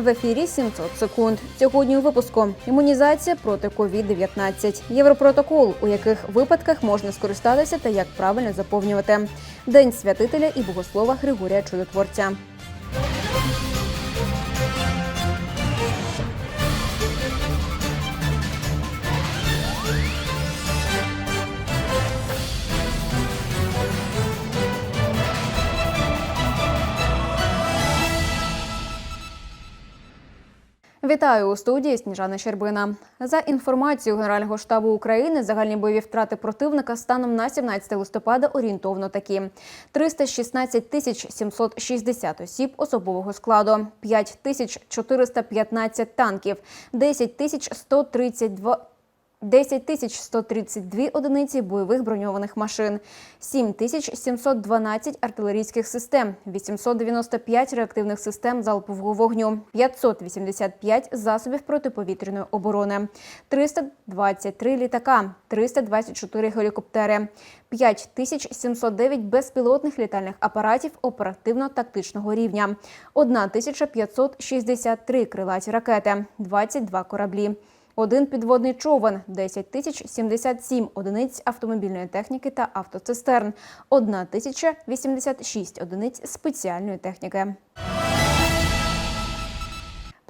В ефірі 700 секунд. Сьогодні у випуску імунізація проти COVID-19, європротокол, у яких випадках можна скористатися та як правильно заповнювати. День святителя і богослова Григорія Чудотворця. Вітаю у студії Сніжана Щербина. За інформацією Генерального штабу України, загальні бойові втрати противника станом на 17 листопада орієнтовно такі: 316 тисяч 760 осіб особового складу, 5 тисяч 415 танків, 10 тисяч 132 10 тисяч 132 одиниці бойових броньованих машин, 7 тисяч 712 артилерійських систем, 895 реактивних систем залпового вогню, 585 засобів протиповітряної оборони, 323 літака, 324 гелікоптери, 5709 безпілотних літальних апаратів оперативно-тактичного рівня, 1563 крилаті ракети, 22 кораблі. Один підводний човен, 10 тисяч 77 одиниць автомобільної техніки та автоцистерн, 1 тисяча 86 одиниць спеціальної техніки.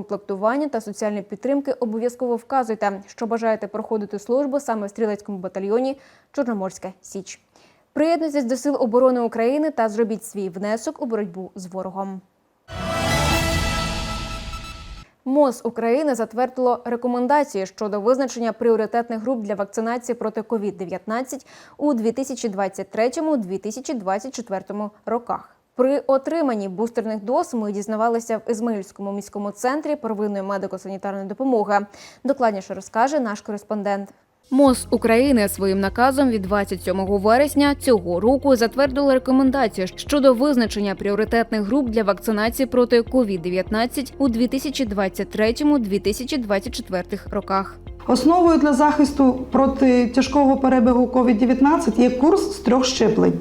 комплектування та соціальної підтримки обов'язково вказуйте, що бажаєте проходити службу саме в стрілецькому батальйоні Чорноморська Січ. Приєднуйтесь до Сил оборони України та зробіть свій внесок у боротьбу з ворогом. МОЗ України затвердило рекомендації щодо визначення пріоритетних груп для вакцинації проти COVID-19 у 2023-2024 роках. При отриманні бустерних доз ми дізнавалися в Ізмаїльському міському центрі первинної медико-санітарної допомоги. Докладніше розкаже наш кореспондент. МОЗ України своїм наказом від 27 вересня цього року затвердило рекомендації щодо визначення пріоритетних груп для вакцинації проти COVID-19 у 2023-2024 роках. Основою для захисту проти тяжкого перебігу COVID-19 є курс з трьох щеплень.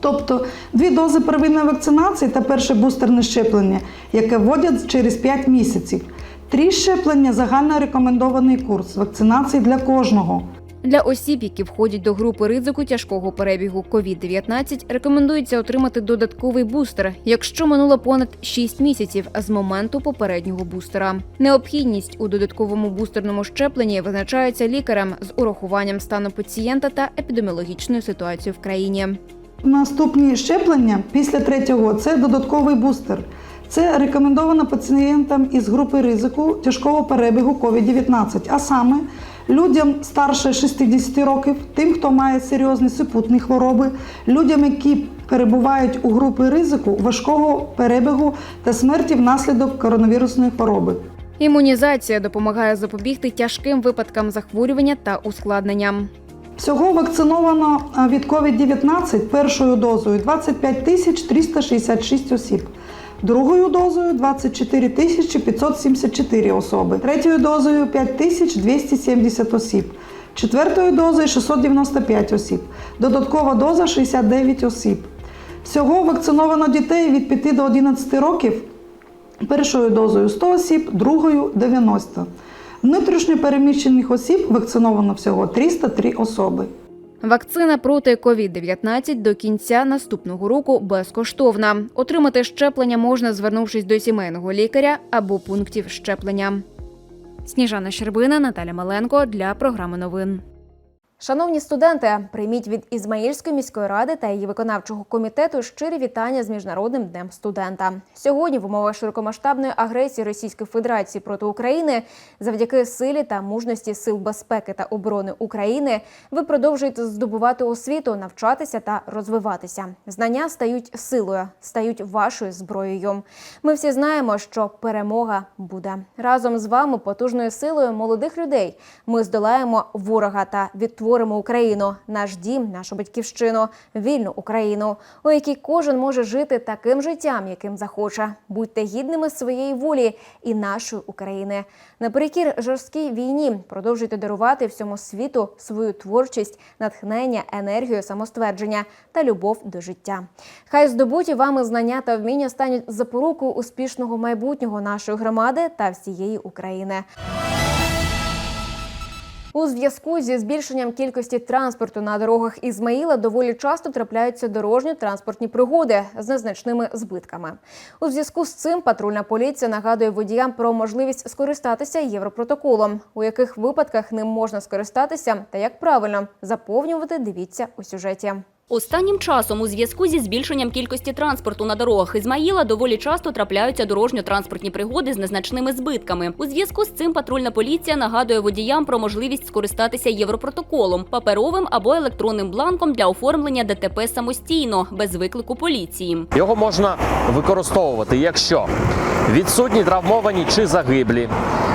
Тобто дві дози первинної вакцинації та перше бустерне щеплення, яке вводять через 5 місяців. Три щеплення загально рекомендований курс вакцинації для кожного. Для осіб, які входять до групи ризику тяжкого перебігу COVID-19, рекомендується отримати додатковий бустер, якщо минуло понад 6 місяців з моменту попереднього бустера. Необхідність у додатковому бустерному щепленні визначається лікарем з урахуванням стану пацієнта та епідеміологічної ситуації в країні. Наступні щеплення після третього це додатковий бустер. Це рекомендовано пацієнтам із групи ризику тяжкого перебігу COVID-19, а саме людям старше 60 років, тим, хто має серйозні супутні хвороби, людям, які перебувають у групі ризику важкого перебігу та смерті внаслідок коронавірусної хвороби. Імунізація допомагає запобігти тяжким випадкам захворювання та ускладненням. Всього вакциновано від COVID-19 першою дозою 25 тисяч 366 осіб. Другою дозою 24 тисячі 574 особи, третьою дозою 5 тисяч 270 осіб, четвертою дозою 695 осіб, додаткова доза 69 осіб. Всього вакциновано дітей від 5 до 11 років першою дозою 100 осіб, другою 90. Внутрішньо переміщених осіб вакциновано всього 303 особи. Вакцина проти COVID-19 до кінця наступного року безкоштовна. Отримати щеплення можна, звернувшись до сімейного лікаря або пунктів щеплення. Сніжана Щербина, Наталя Маленко для програми новин. Шановні студенти, прийміть від Ізмаїльської міської ради та її виконавчого комітету щирі вітання з міжнародним днем студента. Сьогодні, в умовах широкомасштабної агресії Російської Федерації проти України, завдяки силі та мужності сил безпеки та оборони України, ви продовжуєте здобувати освіту, навчатися та розвиватися. Знання стають силою, стають вашою зброєю. Ми всі знаємо, що перемога буде разом з вами, потужною силою молодих людей. Ми здолаємо ворога та відтворимо Україну, наш дім, нашу батьківщину, вільну Україну, у якій кожен може жити таким життям, яким захоче. Будьте гідними своєї волі і нашої України. Наперекір жорсткій війні продовжуйте дарувати всьому світу свою творчість, натхнення, енергію, самоствердження та любов до життя. Хай здобуті вами знання та вміння стануть запорукою успішного майбутнього нашої громади та всієї України. У зв'язку зі збільшенням кількості транспорту на дорогах Ізмаїла доволі часто трапляються дорожньо-транспортні пригоди з незначними збитками. У зв'язку з цим патрульна поліція нагадує водіям про можливість скористатися європротоколом, у яких випадках ним можна скористатися та як правильно заповнювати. Дивіться у сюжеті. Останнім часом у зв'язку зі збільшенням кількості транспорту на дорогах Ізмаїла доволі часто трапляються дорожньо-транспортні пригоди з незначними збитками. У зв'язку з цим патрульна поліція нагадує водіям про можливість скористатися європротоколом, паперовим або електронним бланком для оформлення ДТП самостійно, без виклику поліції. Його можна використовувати, якщо відсутні травмовані чи загиблі,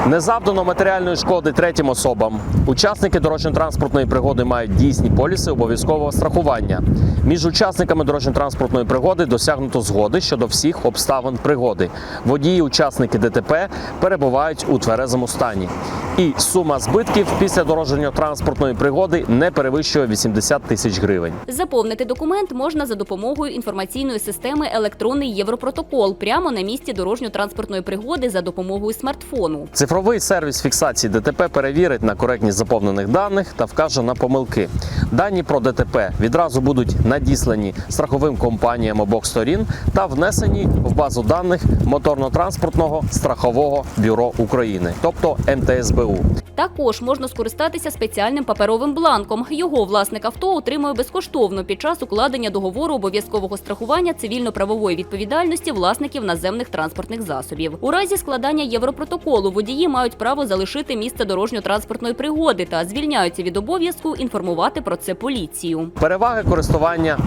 не завдано матеріальної шкоди третім особам. Учасники дорожньо-транспортної пригоди мають дійсні поліси обов'язкового страхування. Між учасниками дорожньо-транспортної пригоди досягнуто згоди щодо всіх обставин пригоди. Водії, учасники ДТП перебувають у тверезому стані. І сума збитків після дорожньо-транспортної пригоди не перевищує 80 тисяч гривень. Заповнити документ можна за допомогою інформаційної системи електронний європротокол прямо на місці дорожньо-транспортної пригоди за допомогою смартфону. Цифровий сервіс фіксації ДТП перевірить на коректність заповнених даних та вкаже на помилки. Дані про ДТП відразу будуть надіслані страховим компаніям обох сторін та внесені в базу даних моторно-транспортного страхового бюро України, тобто МТСБУ. Також можна скористатися спеціальним паперовим бланком. Його власник авто отримує безкоштовно під час укладення договору обов'язкового страхування цивільно-правової відповідальності власників наземних транспортних засобів. У разі складання європротоколу водії мають право залишити місце дорожньо-транспортної пригоди та звільняються від обов'язку інформувати про це поліцію. Переваги користування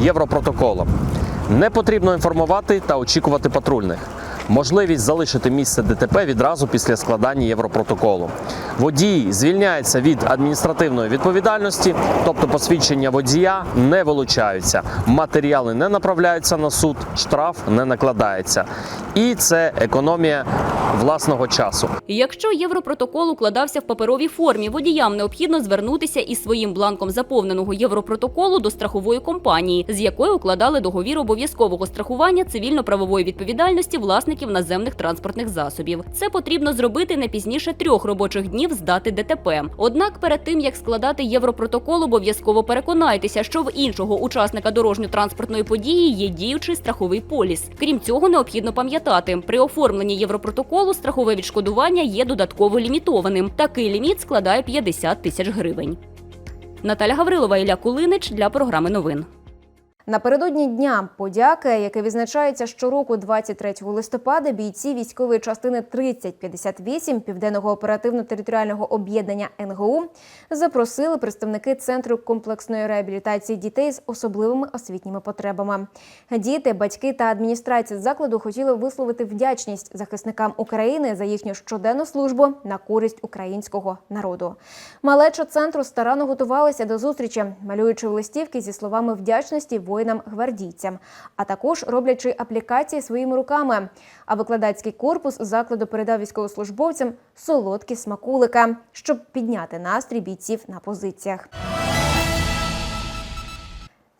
європротоколом. Не потрібно інформувати та очікувати патрульних. Можливість залишити місце ДТП відразу після складання європротоколу. Водій звільняється від адміністративної відповідальності, тобто посвідчення водія не вилучаються, матеріали не направляються на суд, штраф не накладається. І це економія власного часу. Якщо європротокол укладався в паперовій формі, водіям необхідно звернутися із своїм бланком заповненого європротоколу до страхової компанії, з якою укладали договір обов'язкового страхування цивільно-правової відповідальності власників наземних транспортних засобів. Це потрібно зробити не пізніше трьох робочих днів з дати ДТП. Однак, перед тим як складати європротокол, обов'язково переконайтеся, що в іншого учасника дорожньо-транспортної події є діючий страховий поліс. Крім цього, необхідно пам'ятати, при оформленні європротоколу страхове відшкодування є додатково лімітованим. Такий ліміт складає 50 тисяч гривень. Наталя Гаврилова, Ілля Кулинич для програми новин. Напередодні дня подяки, яке відзначається щороку 23 листопада, бійці військової частини 3058 Південного оперативно-територіального об'єднання НГУ запросили представники центру комплексної реабілітації дітей з особливими освітніми потребами. Діти, батьки та адміністрація закладу хотіли висловити вдячність захисникам України за їхню щоденну службу на користь українського народу. Малеча центру старанно готувалися до зустрічі, малюючи листівки зі словами вдячності воїнам-гвардійцям, а також роблячи аплікації своїми руками. А викладацький корпус закладу передав військовослужбовцям солодкі смакулика, щоб підняти настрій бійців на позиціях.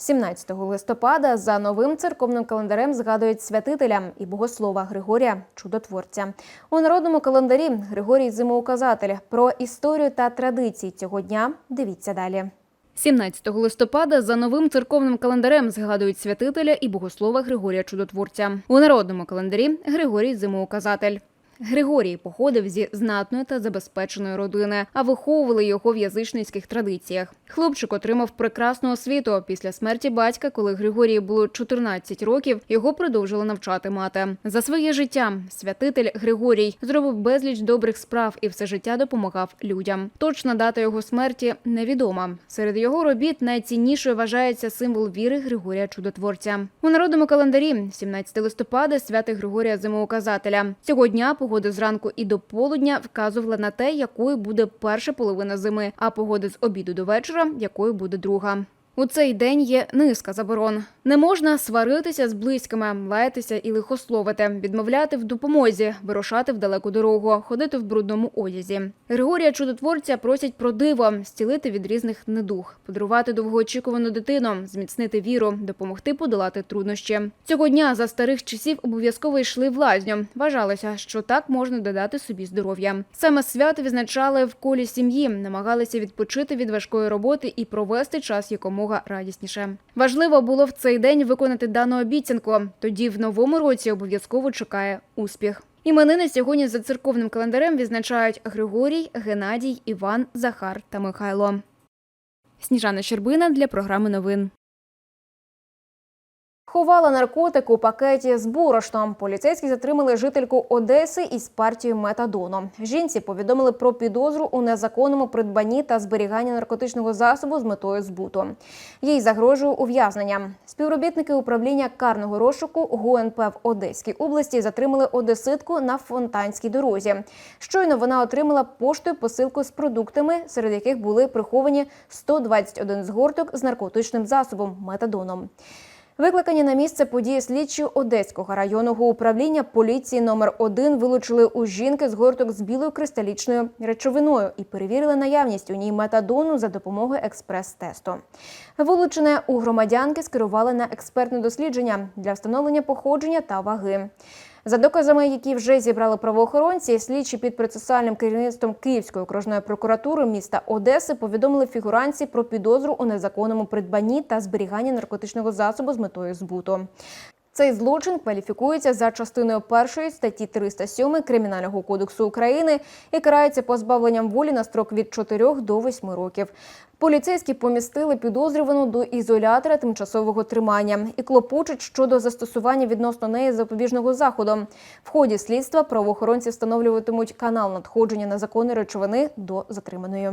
17 листопада за новим церковним календарем згадують святителя і богослова Григорія Чудотворця. У народному календарі Григорій Зимоуказатель про історію та традиції цього дня. Дивіться далі. 17 листопада за новим церковним календарем згадують святителя і богослова Григорія Чудотворця. У народному календарі Григорій Зимоуказатель. Григорій походив зі знатної та забезпеченої родини, а виховували його в язичницьких традиціях. Хлопчик отримав прекрасну освіту після смерті батька, коли Григорію було 14 років. Його продовжила навчати мати. За своє життя святитель Григорій зробив безліч добрих справ і все життя допомагав людям. Точна дата його смерті невідома. Серед його робіт найціннішою вважається символ віри Григорія Чудотворця. У народному календарі 17 листопада святий Григорія Зимоуказателя. Цього дня погода зранку і до полудня вказувала на те, якою буде перша половина зими, а погода з обіду до вечора, якою буде друга. У цей день є низка заборон. Не можна сваритися з близькими, лаятися і лихословити, відмовляти в допомозі, вирушати в далеку дорогу, ходити в брудному одязі. Григорія чудотворця просять про диво, зцілити від різних недуг, подарувати довгоочікувану дитину, зміцнити віру, допомогти подолати труднощі. Цього дня за старих часів обов'язково йшли в лазню. Вважалося, що так можна додати собі здоров'я. Саме свято відзначали в колі сім'ї, намагалися відпочити від важкої роботи і провести час якомога радісніше. Важливо було в цей день виконати дану обіцянку. Тоді в новому році обов'язково чекає успіх. Іменини сьогодні за церковним календарем відзначають Григорій, Геннадій, Іван, Захар та Михайло. Сніжана Щербина для програми новин. Ховала наркотик у пакеті з борошном. Поліцейські затримали жительку Одеси із партією метадону. Жінці повідомили про підозру у незаконному придбанні та зберіганні наркотичного засобу з метою збуту. Їй загрожує ув'язнення. Співробітники управління карного розшуку ГУНП в Одеській області затримали одеситку на фонтанській дорозі. Щойно вона отримала поштою посилку з продуктами, серед яких були приховані 121 згорток з наркотичним засобом метадоном. Викликані на місце події слідчі Одеського районного управління поліції номер 1 вилучили у жінки згорток з білою кристалічною речовиною і перевірили наявність у ній метадону за допомогою експрес-тесту. Вилучене у громадянки скерували на експертне дослідження для встановлення походження та ваги. За доказами, які вже зібрали правоохоронці, слідчі під процесуальним керівництвом Київської окружної прокуратури міста Одеси повідомили фігуранці про підозру у незаконному придбанні та зберіганні наркотичного засобу з метою збуту. Цей злочин кваліфікується за частиною першої статті 307 Кримінального кодексу України і карається позбавленням волі на строк від 4 до 8 років. Поліцейські помістили підозрювану до ізолятора тимчасового тримання і клопочуть щодо застосування відносно неї запобіжного заходу. В ході слідства правоохоронці встановлюватимуть канал надходження незаконної речовини до затриманої.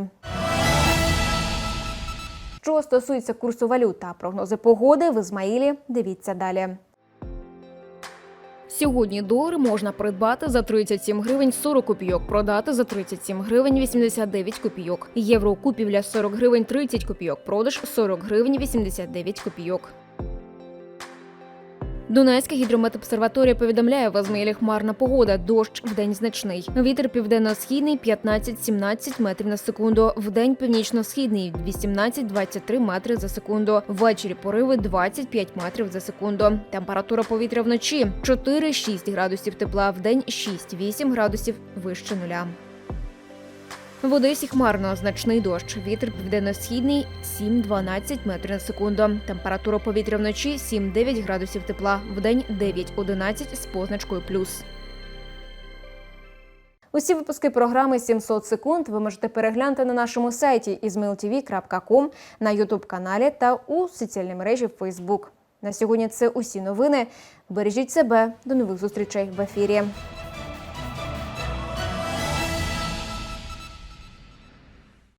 Що стосується курсу валют та прогнози погоди в Ізмаїлі, дивіться далі. Сьогодні долари можна придбати за 37 гривень 40 копійок, продати за 37 гривень 89 копійок. Євро купівля 40 гривень 30 копійок, продаж 40 гривень 89 копійок. Дунайська гідрометобсерваторія повідомляє, в Ізмаїлі хмарна погода, дощ вдень значний. Вітер південно-східний 15-17 метрів на секунду. Вдень північно-східний 18-23 метри за секунду. Ввечері пориви 25 метрів за секунду. Температура повітря вночі 4-6 градусів тепла, вдень 6-8 градусів вище нуля. В Одесі хмарно, значний дощ. Вітер південно-східний 7-12 метрів на секунду. Температура повітря вночі 7-9 градусів тепла. Вдень 9-11 з позначкою плюс. Усі випуски програми «700 секунд ви можете переглянути на нашому сайті izmailtv.com, на Ютуб-каналі та у соціальній мережі Facebook. На сьогодні це усі новини. Бережіть себе. До нових зустрічей в ефірі.